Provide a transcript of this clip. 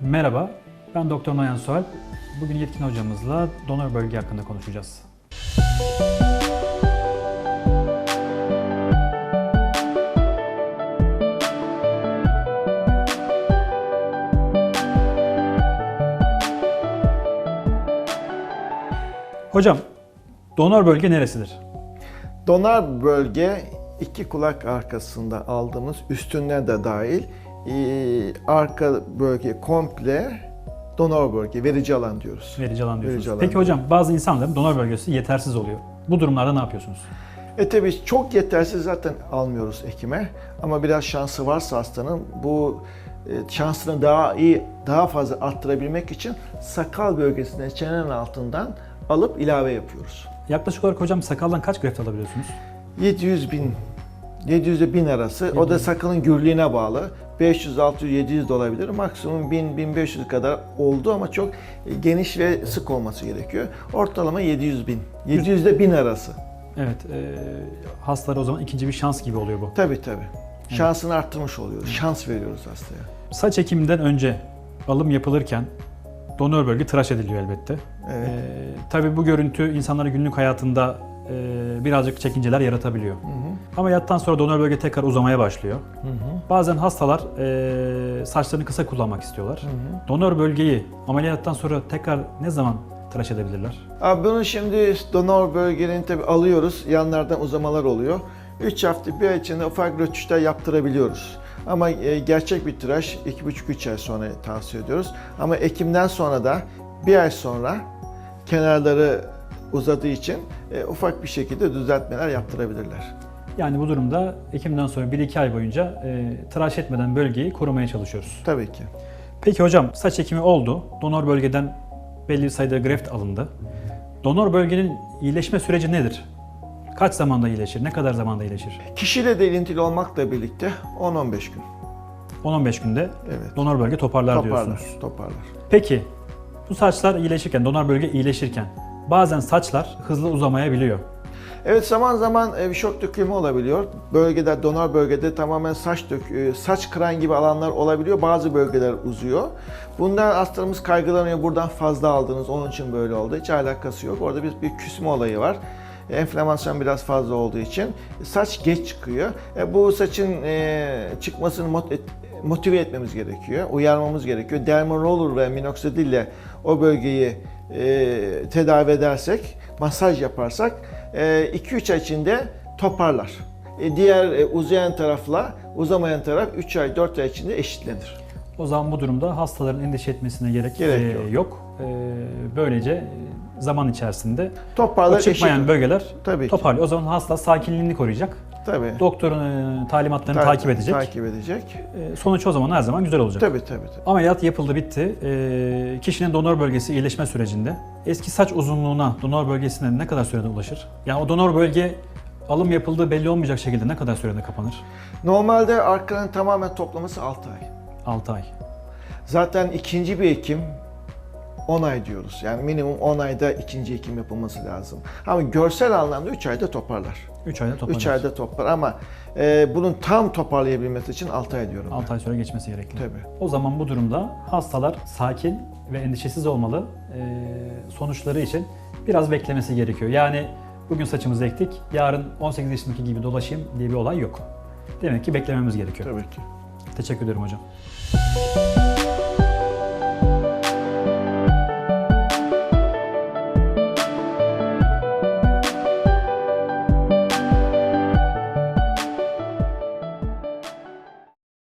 Merhaba, ben Doktor Noyan Sual. Bugün Yetkin hocamızla donör bölge hakkında konuşacağız. Hocam, donör bölge neresidir? Donar bölge iki kulak arkasında aldığımız üstünden de dahil e, arka bölge komple donor bölge, verici alan diyoruz. Verici alan diyorsunuz. Verici alan. Peki hocam, bazı insanların donör bölgesi yetersiz oluyor. Bu durumlarda ne yapıyorsunuz? E tabi çok yetersiz zaten almıyoruz ekime ama biraz şansı varsa hastanın bu e, şansını daha iyi, daha fazla arttırabilmek için sakal bölgesinden çenenin altından alıp ilave yapıyoruz. Yaklaşık olarak hocam sakaldan kaç greft alabiliyorsunuz? 700 bin 700 ile 1000 arası. O da sakalın gürlüğüne bağlı. 500, 600, 700 de olabilir. Maksimum 1000, 1500 kadar oldu ama çok geniş ve sık olması gerekiyor. Ortalama 700 bin. 700 ile 1000 arası. Evet, e, hastalara o zaman ikinci bir şans gibi oluyor bu. Tabii tabii. Şansını arttırmış oluyoruz. Şans veriyoruz hastaya. Saç ekiminden önce alım yapılırken donör bölge tıraş ediliyor elbette. Evet. E, tabii bu görüntü insanların günlük hayatında e, birazcık çekinceler yaratabiliyor. Hı hı. Ameliyattan sonra donör bölge tekrar uzamaya başlıyor. Hı hı. Bazen hastalar e, saçlarını kısa kullanmak istiyorlar. Hı hı. Donör bölgeyi ameliyattan sonra tekrar ne zaman tıraş edebilirler? Abi bunu şimdi donor bölgenin tabi alıyoruz. Yanlardan uzamalar oluyor. 3 hafta bir ay içinde ufak rötuşlar yaptırabiliyoruz. Ama e, gerçek bir tıraş 2,5-3 ay sonra tavsiye ediyoruz. Ama ekimden sonra da bir ay sonra kenarları uzadığı için e, ufak bir şekilde düzeltmeler yaptırabilirler. Yani bu durumda Ekim'den sonra 1-2 ay boyunca e, tıraş etmeden bölgeyi korumaya çalışıyoruz. Tabii ki. Peki hocam saç ekimi oldu. Donör bölgeden belli bir sayıda greft alındı. Donör bölgenin iyileşme süreci nedir? Kaç zamanda iyileşir? Ne kadar zamanda iyileşir? Kişiyle de ilintili olmakla birlikte 10-15 gün. 10-15 günde Evet. donör bölge toparlar, Toparlar, diyorsunuz. toparlar. Peki bu saçlar iyileşirken, donör bölge iyileşirken bazen saçlar hızlı uzamayabiliyor. Evet zaman zaman e, şok dökülme olabiliyor. Bölgede, donör bölgede tamamen saç dök, e, saç kıran gibi alanlar olabiliyor. Bazı bölgeler uzuyor. Bundan hastalarımız kaygılanıyor. Buradan fazla aldınız, onun için böyle oldu. Hiç alakası yok. Orada bir, bir küsme olayı var. Enflamasyon biraz fazla olduğu için saç geç çıkıyor. E, bu saçın e, çıkmasını mot- motive etmemiz gerekiyor, uyarmamız gerekiyor. Dermaroller ve minoxidil ile o bölgeyi e, tedavi edersek, masaj yaparsak 2-3 ay içinde toparlar. E, diğer e, uzayan tarafla uzamayan taraf 3 ay 4 ay içinde eşitlenir. O zaman bu durumda hastaların endişe etmesine gerek, Gerek e, yok. yok. E, böylece e, zaman içerisinde Toparlar o çıkmayan eşit. bölgeler Tabii ki. toparlıyor. O zaman hasta sakinliğini koruyacak. Tabii. Doktorun e, talimatlarını Ta- takip edecek. Takip edecek. E, sonuç o zaman her zaman güzel olacak. Tabii tabii. tabii. Ameliyat yapıldı bitti. E, kişinin donör bölgesi iyileşme sürecinde eski saç uzunluğuna, donör bölgesine ne kadar sürede ulaşır? Yani o donör bölge alım yapıldığı belli olmayacak şekilde ne kadar sürede kapanır? Normalde arkanın tamamen toplaması 6 ay. 6 ay. Zaten ikinci bir ekim 10 ay diyoruz. Yani minimum 10 ayda ikinci ekim yapılması lazım. Ama görsel anlamda 3 ayda toparlar. 3 ayda toparlanır. 3 ayda toplar ama e, bunun tam toparlayabilmesi için 6 ay diyorum. 6 ay sonra geçmesi gerekli. Tabii. O zaman bu durumda hastalar sakin ve endişesiz olmalı. Ee, sonuçları için biraz beklemesi gerekiyor. Yani bugün saçımızı ektik, yarın 18 yaşındaki gibi dolaşayım diye bir olay yok. Demek ki beklememiz gerekiyor. Tabii ki. Teşekkür ederim hocam.